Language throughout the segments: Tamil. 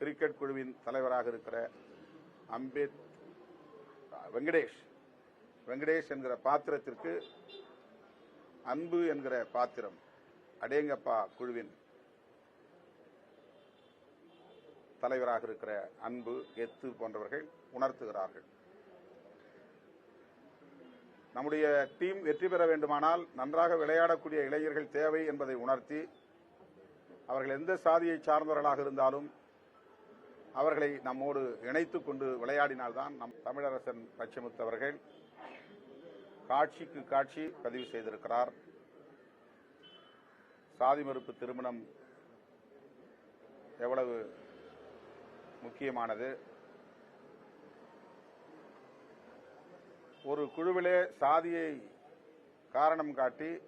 கிரிக்கெட் குழுவின் தலைவராக இருக்கிற அம்பேத் வெங்கடேஷ். வெங்கடேஷ் என்கிற பாத்திரத்திற்கு அன்பு என்கிற பாத்திரம் அடேங்கப்பா குழுவின் தலைவராக இருக்கிற அன்பு எத்து போன்றவர்கள் உணர்த்துகிறார்கள். நம்முடைய டீம் வெற்றி பெற வேண்டுமானால் நன்றாக விளையாடக்கூடிய இளைஞர்கள் தேவை என்பதை உணர்த்தி அவர்கள் எந்த சாதியை சார்ந்தவர்களாக இருந்தாலும் அவர்களை நம்மோடு இணைத்துக் கொண்டு விளையாடினால்தான் நம் தமிழரசன் பச்சமுத்து அவர்கள் காட்சிக்கு காட்சி பதிவு செய்திருக்கிறார். சாதி மறுப்பு திருமணம் எவ்வளவு முக்கியமானது? ஒரு குழுவிலே சாதியை காரணம் காட்டி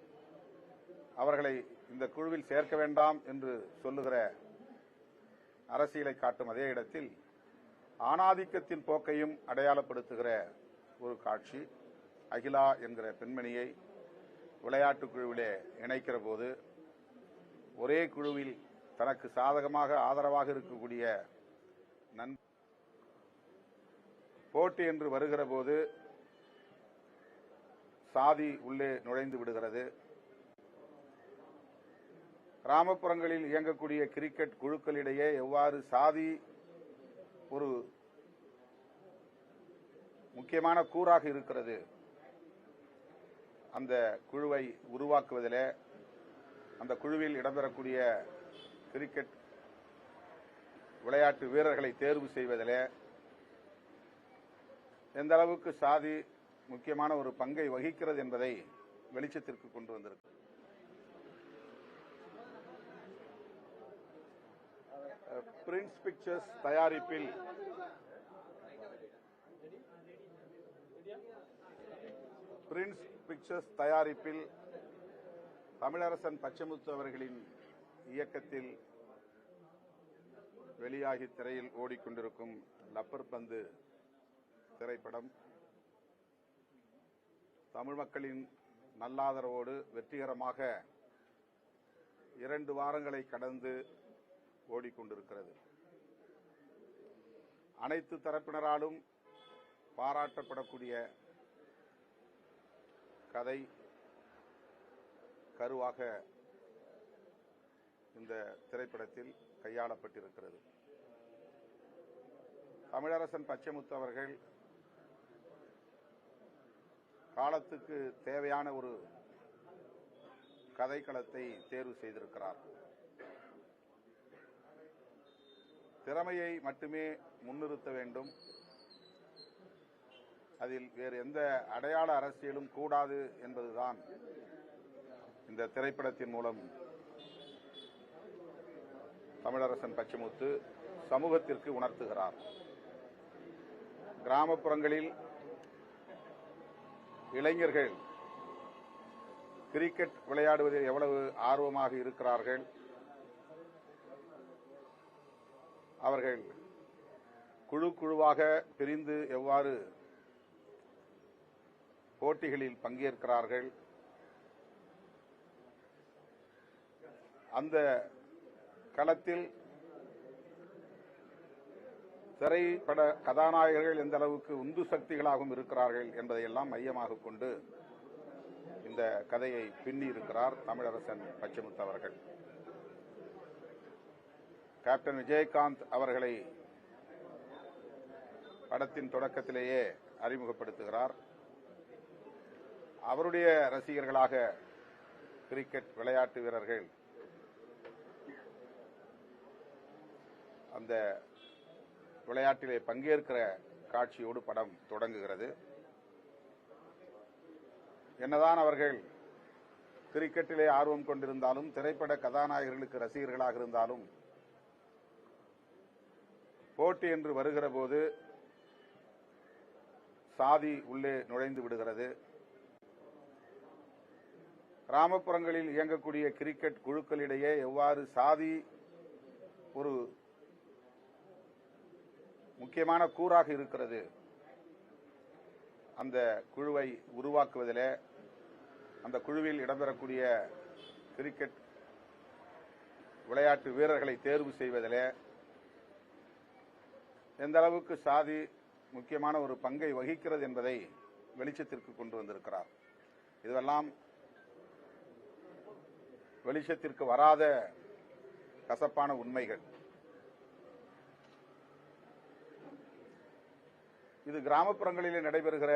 அவர்களை இந்த குழுவில் சேர்க்க வேண்டாம் என்று சொல்லுகிற அரசியலை காட்டும் அதே இடத்தில் ஆணாதிக்கத்தின் போக்கையும் அடையாளப்படுத்துகிற ஒரு காட்சி அகிலா என்கிற பெண்மணியை விளையாட்டுக் குழுவிலே இணைக்கிற போது ஒரே குழுவில் தனக்கு சாதகமாக ஆதரவாக இருக்கக்கூடிய நன் போட்டி என்று வருகிற போது சாதி உள்ளே நுழைந்து விடுகிறது. கிராமப்புறங்களில் இயங்கக்கூடிய கிரிக்கெட் குழுக்களிடையே எவ்வாறு சாதி ஒரு முக்கியமான கூறாக இருக்கிறது அந்த குழுவை உருவாக்குவதிலே அந்த குழுவில் இடம்பெறக்கூடிய கிரிக்கெட் விளையாட்டு வீரர்களை தேர்வு செய்வதிலே எந்த அளவுக்கு சாதி முக்கியமான ஒரு பங்கை வகிக்கிறது என்பதை வெளிச்சத்திற்கு கொண்டு வந்திருக்கு பிரின்ஸ் பிக்சர்ஸ் தயாரிப்பில். பிரின்ஸ் பிக்சர்ஸ் தயாரிப்பில் தமிழரசன் பச்சமுத்து அவர்களின் இயக்கத்தில் வெளியாகி திரையில் ஓடிக்கொண்டிருக்கும் லப்பர் பந்து திரைப்படம். தமிழ் மக்களின் நல்லாதரவோடு வெற்றிகரமாக இரண்டு வாரங்களை கடந்து ஓடிக்கொண்டிருக்கிறது. அனைத்து தரப்பினராலும் பாராட்டப்படக்கூடிய கதை கருவாக இந்த திரைப்படத்தில் கையாளப்பட்டிருக்கிறது. தமிழரசன் பச்சைமுத்து அவர்கள் காலத்துக்கு தேவையான ஒரு கதைக்களத்தை தேர்வு செய்திருக்கிறார். திறமையை மட்டுமே முன்னிறுத்த வேண்டும். அதில் வேறு எந்த அடையாள அரசியலும் கூடாது என்பதுதான் இந்த திரைப்படத்தின் மூலம். தமிழரசன் பச்சமுத்து சமூகத்திற்கு உணர்த்துகிறார். கிராமப்புறங்களில் இளைஞர்கள் கிரிக்கெட் விளையாடுவதில் எவ்வளவு ஆர்வமாக இருக்கிறார்கள்? அவர்கள் குழு குழுவாக பிரிந்து எவ்வாறு போட்டிகளில் பங்கேற்கிறார்கள்? அந்த களத்தில் திரைப்பட கதாநாயகர்கள் எந்த அளவுக்கு உந்து சக்திகளாகவும் இருக்கிறார்கள் என்பதையெல்லாம் மையமாக கொண்டு இந்த கதையை பின்னி இருக்கிறார் தமிழரசன் பச்சமுத்து அவர்கள். கேப்டன் விஜயகாந்த் அவர்களை படத்தின் தொடக்கத்திலேயே அறிமுகப்படுத்துகிறார். அவருடைய ரசிகர்களாக கிரிக்கெட் விளையாட்டு வீரர்கள் அந்த விளையாட்டிலே பங்கேற்கிற காட்சியோடு படம் தொடங்குகிறது. என்னதான் அவர்கள் கிரிக்கெட்டிலே ஆர்வம் கொண்டிருந்தாலும் திரைப்பட கதாநாயகர்களுக்கு ரசிகர்களாக இருந்தாலும் போட்டி என்று வருகிற போது சாதி உள்ளே நுழைந்து விடுகிறது. கிராமப்புறங்களில் இயங்கக்கூடிய கிரிக்கெட் குழுக்களிடையே எவ்வாறு சாதி ஒரு முக்கியமான கூறாக இருக்கிறது? அந்த குழுவை உருவாக்குவதில் அந்த குழுவில் இடம்பெறக்கூடிய கிரிக்கெட் விளையாட்டு வீரர்களை தேர்வு செய்வதிலே எந்த அளவுக்கு சாதி முக்கியமான ஒரு பங்கை வகிக்கிறது என்பதை வெளிச்சத்திற்கு கொண்டு வந்திருக்கிறார். இதுவெல்லாம் வெளிச்சத்திற்கு வராத கசப்பான உண்மைகள். இது கிராமப்புறங்களிலே நடைபெறுகிற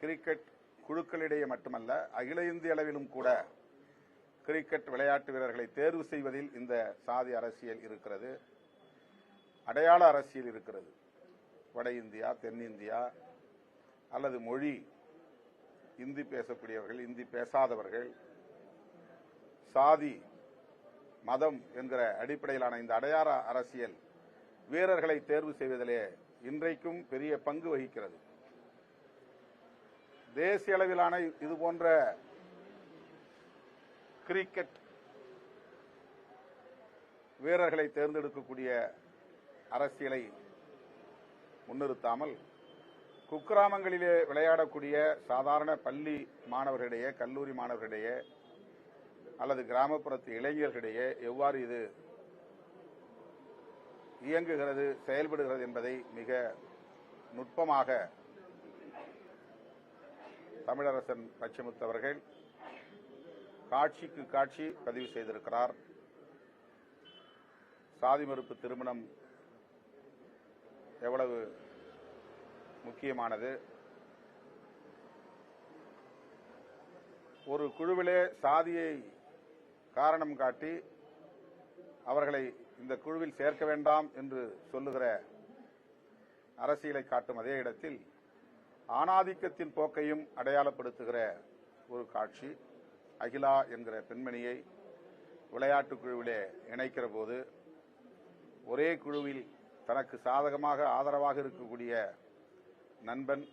கிரிக்கெட் குழுக்களிடையே மட்டுமல்ல அகில இந்திய அளவிலும் கூட கிரிக்கெட் விளையாட்டு வீரர்களை தேர்வு செய்வதில் இந்த சாதி அரசியல் இருக்கிறது. அடையாள அரசியல் இருக்கிறது. வட இந்தியா தென்னிந்தியா அல்லது மொழி இந்தி பேசக்கூடியவர்கள் இந்தி பேசாதவர்கள் சாதி மதம் என்கிற அடிப்படையிலான இந்த அடையாள அரசியல் வீரர்களை தேர்வு செய்வதிலே இன்றைக்கும் பெரிய பங்கு வகிக்கிறது. தேசிய அளவிலான இது போன்ற கிரிக்கெட் வீரர்களை தேர்ந்தெடுக்கக்கூடிய அரசியலை முன்னிறுத்தாமல் குக்கிராமங்களிலே விளையாடக்கூடிய சாதாரண பள்ளி மாணவர்களிடையே கல்லூரி மாணவர்களிடையே அல்லது கிராமப்புறத்து இளைஞர்களிடையே எவ்வாறு இது இயங்குகிறது செயல்படுகிறது என்பதை மிக நுட்பமாக தமிழரசன் பச்சைமுத்து அவர்கள் காட்சிக்கு காட்சி பதிவு செய்திருக்கிறார். சாதி மறுப்பு திருமணம் எவ்வளவு முக்கியமானது? ஒரு குழுவிலே சாதியை காரணம் காட்டி அவர்களை இந்த குழுவில் சேர்க்க வேண்டாம் என்று சொல்லுகிற அரசியலை காட்டும் அதே இடத்தில் ஆணாதிக்கத்தின் போக்கையும் அடையாளப்படுத்துகிற ஒரு காட்சி அகிலா என்கிற பெண்மணியை விளையாட்டு குழுவிலே இணைக்கிற போது ஒரே குழுவில் தனக்கு சாதகமாக ஆதரவாக இருக்கக்கூடிய நண்பன்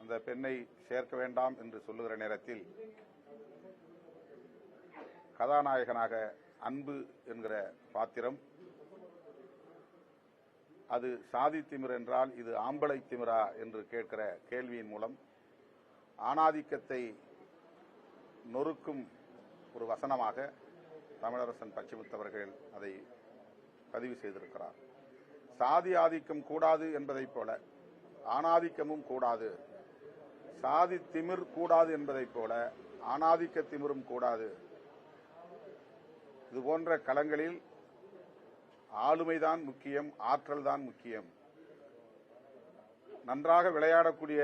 அந்த பெண்ணை சேர்க்க வேண்டாம் என்று சொல்லுகிற நேரத்தில் கதாநாயகனாக அன்பு என்கிற பாத்திரம் அது சாதி திமிர் என்றால் இது ஆம்பளை திமிரா என்று கேட்கிற கேள்வியின் மூலம் ஆணாதிக்கத்தை நொறுக்கும் ஒரு வசனமாக தமிழரசன் பச்சிமுத்தவர்கள் அதை பதிவு செய்திருக்கிறார். சாதி ஆதிக்கம் கூடாது என்பதைப் போல ஆணாதிக்கமும் கூடாது. சாதி திமிர் கூடாது என்பதைப் போல ஆணாதிக்க திமிரும் கூடாது. இது போன்ற களங்களில் ஆளுமைதான் முக்கியம் ஆற்றல் தான் முக்கியம். நன்றாக விளையாடக்கூடிய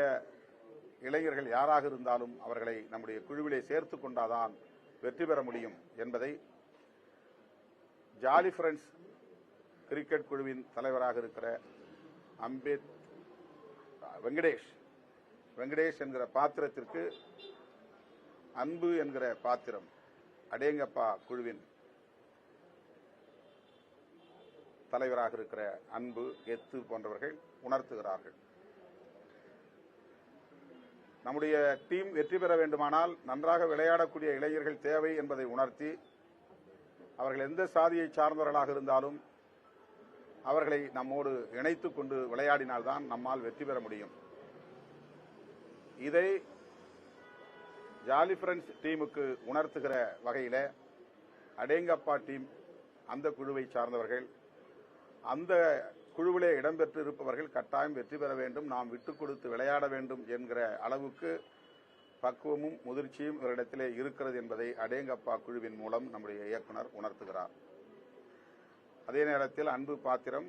இளைஞர்கள் யாராக இருந்தாலும் அவர்களை நம்முடைய குழுவிலே சேர்த்துக் கொண்டாதான் வெற்றி பெற முடியும் என்பதை ஜாலி ஃப்ரெண்ட்ஸ் கிரிக்கெட் குழுவின் தலைவராக இருக்கிற அம்பேத் வெங்கடேஷ். வெங்கடேஷ் என்கிற பாத்திரத்திற்கு அன்பு என்கிற பாத்திரம் அடேங்கப்பா குழுவின் தலைவராக இருக்கிற அன்பு எத்து போன்றவர்கள் உணர்த்துகிறார்கள். நம்முடைய டீம் வெற்றி பெற வேண்டுமானால் நன்றாக விளையாடக்கூடிய இளைஞர்கள் தேவை என்பதை உணர்த்தி அவர்கள் எந்த சாதியை சார்ந்தவர்களாக இருந்தாலும் அவர்களை நம்மோடு இணைத்துக் கொண்டு விளையாடினால்தான் நம்மால் வெற்றி பெற முடியும். இதை ஜாலி ஃப்ரெண்ட்ஸ் டீமுக்கு உணர்த்துகிற வகையில் அடேங்கப்பா டீம் அந்த குழுவை சார்ந்தவர்கள் அந்த குழுவிலே இடம்பெற்று இருப்பவர்கள் கட்டாயம் வெற்றி பெற வேண்டும் நாம் விட்டுக் கொடுத்து விளையாட வேண்டும் என்கிற அளவுக்கு பக்குவமும் முதிர்ச்சியும் இவரிடத்திலே இருக்கிறது என்பதை அடேங்கப்பா குழுவின் மூலம் நம்முடைய இயக்குனர் உணர்த்துகிறார். அதே நேரத்தில் அன்பு பாத்திரம்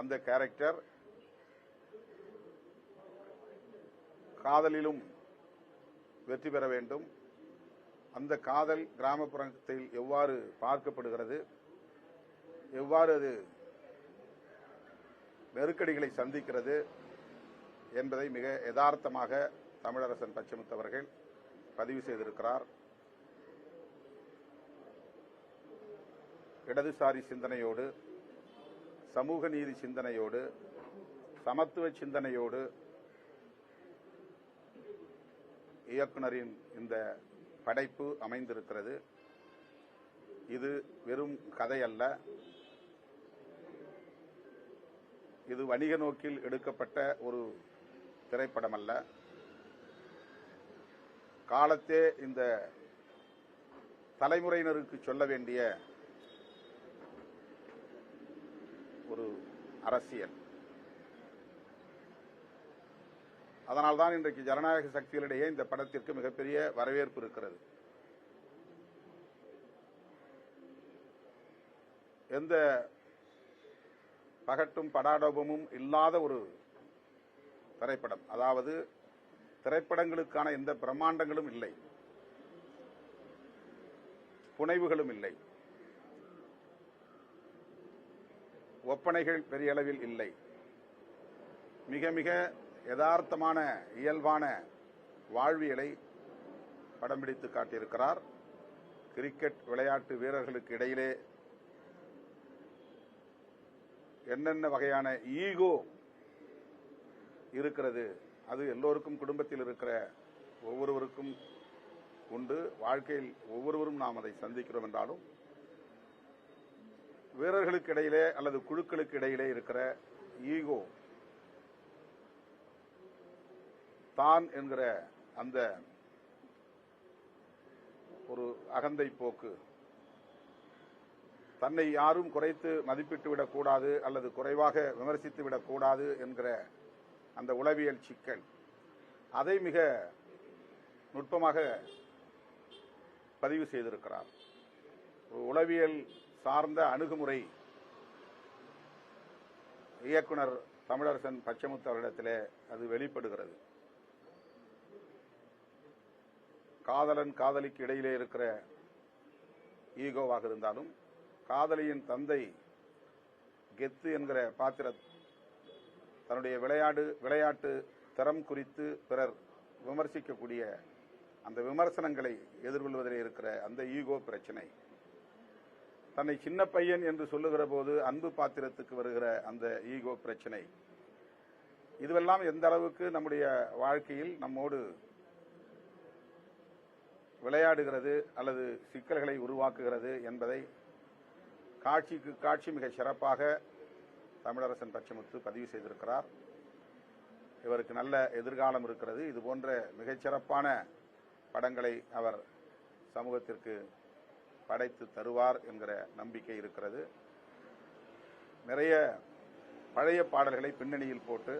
அந்த கேரக்டர் காதலிலும் வெற்றி பெற வேண்டும். அந்த காதல் கிராமப்புறத்தில் எவ்வாறு பார்க்கப்படுகிறது? எவ்வாறு அது நெருக்கடிகளை சந்திக்கிறது என்பதை மிக யதார்த்தமாக தமிழரசன் பச்சைமுத்தவர்கள் பதிவு செய்திருக்கிறார். இடதுசாரி சிந்தனையோடு சமூக நீதி சிந்தனையோடு சமத்துவ சிந்தனையோடு இயக்குனரின் இந்த படைப்பு அமைந்திருக்கிறது. இது வெறும் கதை அல்ல இது வணிக நோக்கில் எடுக்கப்பட்ட ஒரு திரைப்படம் அல்ல காலத்தே இந்த தலைமுறையினருக்கு சொல்ல வேண்டிய ஒரு அரசியல். அதனால்தான் இன்றைக்கு ஜனநாயக சக்திகளிடையே இந்த படத்திற்கு மிகப்பெரிய வரவேற்பு இருக்கிறது. எந்த பகட்டும் படாடோபமும் இல்லாத ஒரு திரைப்படம். அதாவது திரைப்படங்களுக்கான எந்த பிரம்மாண்டங்களும் இல்லை. புனைவுகளும் இல்லை. ஒப்பனைகள் பெரிய அளவில் இல்லை. மிக மிக யதார்த்தமான இயல்பான வாழ்வியலை படம் பிடித்து காட்டியிருக்கிறார். கிரிக்கெட் விளையாட்டு வீரர்களுக்கு இடையிலே என்னென்ன வகையான ஈகோ இருக்கிறது அது எல்லோருக்கும் குடும்பத்தில் இருக்கிற ஒவ்வொருவருக்கும் உண்டு. வாழ்க்கையில் ஒவ்வொருவரும் நாம் அதை சந்திக்கிறோம் என்றாலும் வீரர்களுக்கு இடையிலே அல்லது குழுக்களுக்கு இடையிலே இருக்கிற ஈகோ தான் என்கிற அந்த ஒரு அகந்தை போக்கு தன்னை யாரும் குறைத்து மதிப்பிட்டு விடக்கூடாது அல்லது குறைவாக விமர்சித்து விடக்கூடாது என்கிற அந்த உளவியல் சிக்கல் அதை மிக நுட்பமாக பதிவு செய்திருக்கிறார். ஒரு உளவியல் சார்ந்த அணுகுமுறை. இயக்குனர் தமிழரசன் பச்சமுத்து அவரிடத்திலே அது வெளிப்படுகிறது. காதலன் காதலிக்கு இடையிலே இருக்கிற ஈகோவாக இருந்தாலும் காதலியின் தந்தை கெத்து என்கிற பாத்திர தன்னுடைய விளையாடு விளையாட்டு தரம் குறித்து பிறர் விமர்சிக்கக்கூடிய அந்த விமர்சனங்களை எதிர்கொள்வதிலே இருக்கிற அந்த ஈகோ பிரச்சனை. தன்னை சின்ன பையன் என்று சொல்லுகிற போது அன்பு பாத்திரத்துக்கு வருகிற அந்த ஈகோ பிரச்சனை. இதுவெல்லாம் எந்த அளவுக்கு நம்முடைய வாழ்க்கையில் நம்மோடு விளையாடுகிறது அல்லது சிக்கல்களை உருவாக்குகிறது என்பதை காட்சிக்கு காட்சி மிக சிறப்பாக தமிழரசன் பச்சமுத்து பதிவு செய்திருக்கிறார். இவருக்கு நல்ல எதிர்காலம் இருக்கிறது. இது போன்ற மிகச்சிறப்பான படங்களை அவர் சமூகத்திற்கு படைத்து தருவார் என்கிற நம்பிக்கை இருக்கிறது. நிறைய பழைய பாடல்களை பின்னணியில் போட்டு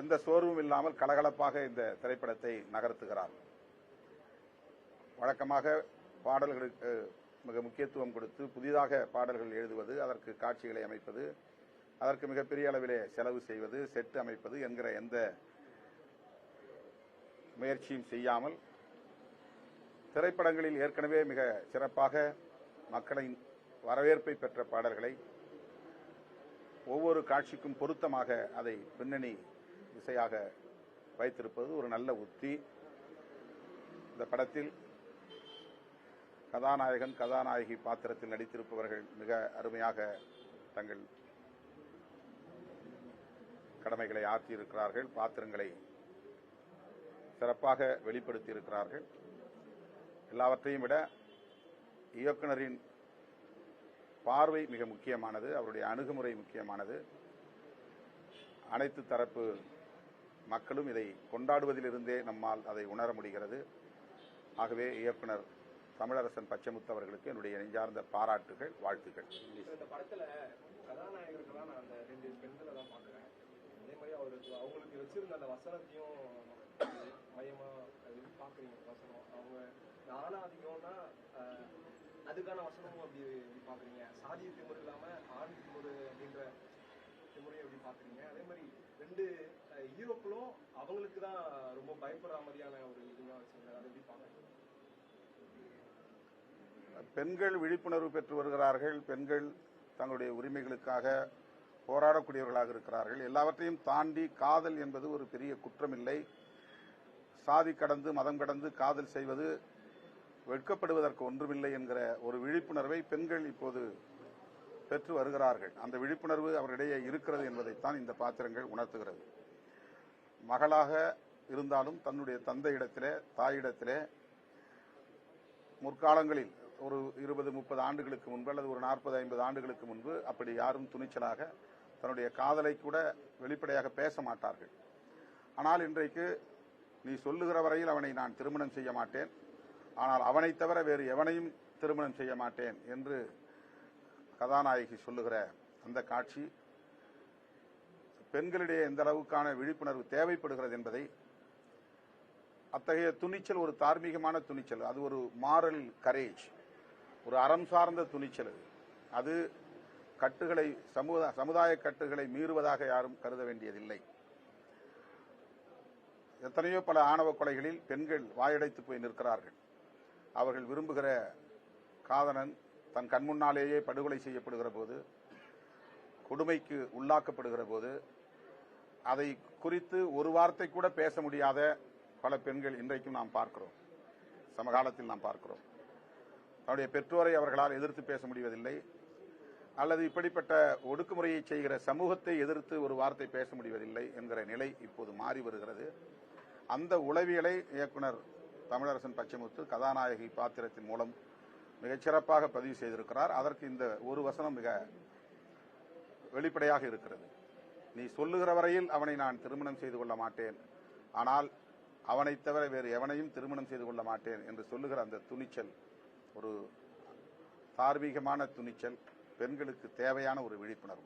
எந்த சோர்வும் இல்லாமல் கலகலப்பாக இந்த திரைப்படத்தை நகர்த்துகிறார். வழக்கமாக பாடல்களுக்கு மிக முக்கியத்துவம் கொடுத்து புதிதாக பாடல்கள் எழுதுவது அதற்கு காட்சிகளை அமைப்பது அதற்கு மிகப்பெரிய அளவிலே செலவு செய்வது செட்டு அமைப்பது என்கிற எந்த முயற்சியும் செய்யாமல் திரைப்படங்களில் ஏற்கனவே மிக சிறப்பாக மக்களின் வரவேற்பை பெற்ற பாடல்களை ஒவ்வொரு காட்சிக்கும் பொருத்தமாக அதை பின்னணி இசையாக வைத்திருப்பது ஒரு நல்ல உத்தி. இந்த படத்தில் கதாநாயகன் கதாநாயகி பாத்திரத்தில் நடித்திருப்பவர்கள் மிக அருமையாக தங்கள் கடமைகளை ஆற்றியிருக்கிறார்கள் பாத்திரங்களை சிறப்பாக வெளிப்படுத்தியிருக்கிறார்கள். எல்லாவற்றையும் விட இயக்குனரின் பார்வை மிக முக்கியமானது அவருடைய அணுகுமுறை முக்கியமானது. அனைத்து தரப்பு மக்களும் இதை கொண்டாடுவதிலிருந்தே நம்மால் அதை உணர முடிகிறது. ஆகவே இயக்குனர் தமிழரசன் பச்சமுத்து அவர்களுக்கு என்னுடைய நெஞ்சார்ந்த பாராட்டுகள் வாழ்த்துக்கள் இந்த அவங்களுக்கு வச்சிருந்த அந்த வசனத்தையும் மையமா பாக்குறீங்க வசனம். அவங்க இந்த அதுக்கான வசனமும் அப்படி எப்படி பாக்குறீங்க சாதிய திமுறை இல்லாம ஆண் திமுறை அப்படின்ற திமுறையும் எப்படி பாக்குறீங்க அதே மாதிரி ரெண்டு ஹீரோக்களும் அவங்களுக்கு தான் ரொம்ப பயப்படுற மாதிரியான ஒரு இதுதான் வச்சிருக்காங்க அதை எப்படி பாக்குறீங்க பெண்கள் விழிப்புணர்வு பெற்று வருகிறார்கள். பெண்கள் தங்களுடைய உரிமைகளுக்காக போராடக்கூடியவர்களாக இருக்கிறார்கள். எல்லாவற்றையும் தாண்டி காதல் என்பது ஒரு பெரிய குற்றமில்லை. சாதி கடந்து மதம் கடந்து காதல் செய்வது வெட்கப்படுவதற்கு ஒன்றுமில்லை என்கிற ஒரு விழிப்புணர்வை பெண்கள் இப்போது பெற்று வருகிறார்கள். அந்த விழிப்புணர்வு அவரிடையே இருக்கிறது என்பதைத்தான் இந்த பாத்திரங்கள் உணர்த்துகிறது. மகளாக இருந்தாலும் தன்னுடைய தந்தையிடத்திலே தாயிடத்திலே முற்காலங்களில் ஒரு இருபது முப்பது ஆண்டுகளுக்கு முன்பு அல்லது ஒரு நாற்பது ஐம்பது ஆண்டுகளுக்கு முன்பு அப்படி யாரும் துணிச்சலாக தன்னுடைய காதலை கூட வெளிப்படையாக பேச மாட்டார்கள். ஆனால் இன்றைக்கு நீ சொல்லுகிற வரையில் அவனை நான் திருமணம் செய்ய மாட்டேன். ஆனால் அவனைத் தவிர வேறு எவனையும் திருமணம் செய்ய மாட்டேன் என்று கதாநாயகி சொல்லுகிற அந்த காட்சி பெண்களிடையே எந்த அளவுக்கான விழிப்புணர்வு தேவைப்படுகிறது என்பதை அத்தகைய துணிச்சல் ஒரு தார்மீகமான துணிச்சல் அது ஒரு மாரல் கரேஜ் ஒரு அறம் சார்ந்த துணிச்சல் அது. கட்டுகளை சமுதா சமுதாய கட்டுகளை மீறுவதாக யாரும் கருத வேண்டியதில்லை எத்தனையோ பல ஆணவ கொலைகளில் பெண்கள் வாயடைத்து போய் நிற்கிறார்கள் அவர்கள் விரும்புகிற காதலன் தன் கண்முன்னாலேயே படுகொலை செய்யப்படுகிற போது கொடுமைக்கு உள்ளாக்கப்படுகிற போது அதை குறித்து ஒரு வார்த்தை கூட பேச முடியாத பல பெண்கள் இன்றைக்கும் நாம் பார்க்கிறோம். சமகாலத்தில் நாம் பார்க்கிறோம். தன்னுடைய பெற்றோரை அவர்களால் எதிர்த்து பேச முடிவதில்லை. அல்லது இப்படிப்பட்ட ஒடுக்குமுறையை செய்கிற சமூகத்தை எதிர்த்து ஒரு வார்த்தை பேச முடிவதில்லை என்கிற நிலை இப்போது மாறி வருகிறது. அந்த உளவியலை இயக்குனர் தமிழரசன் பச்சைமுத்து கதாநாயகி பாத்திரத்தின் மூலம் மிகச்சிறப்பாக பதிவு செய்திருக்கிறார். அதற்கு இந்த ஒரு வசனம் மிக வெளிப்படையாக இருக்கிறது. நீ சொல்லுகிற வரையில் அவனை நான் திருமணம் செய்து கொள்ள மாட்டேன். ஆனால் அவனைத் தவிர வேறு எவனையும் திருமணம் செய்து கொள்ள மாட்டேன் என்று சொல்லுகிற அந்த துணிச்சல் ஒரு தார்மீகமான துணிச்சல் பெண்களுக்கு தேவையான ஒரு விழிப்புணர்வு.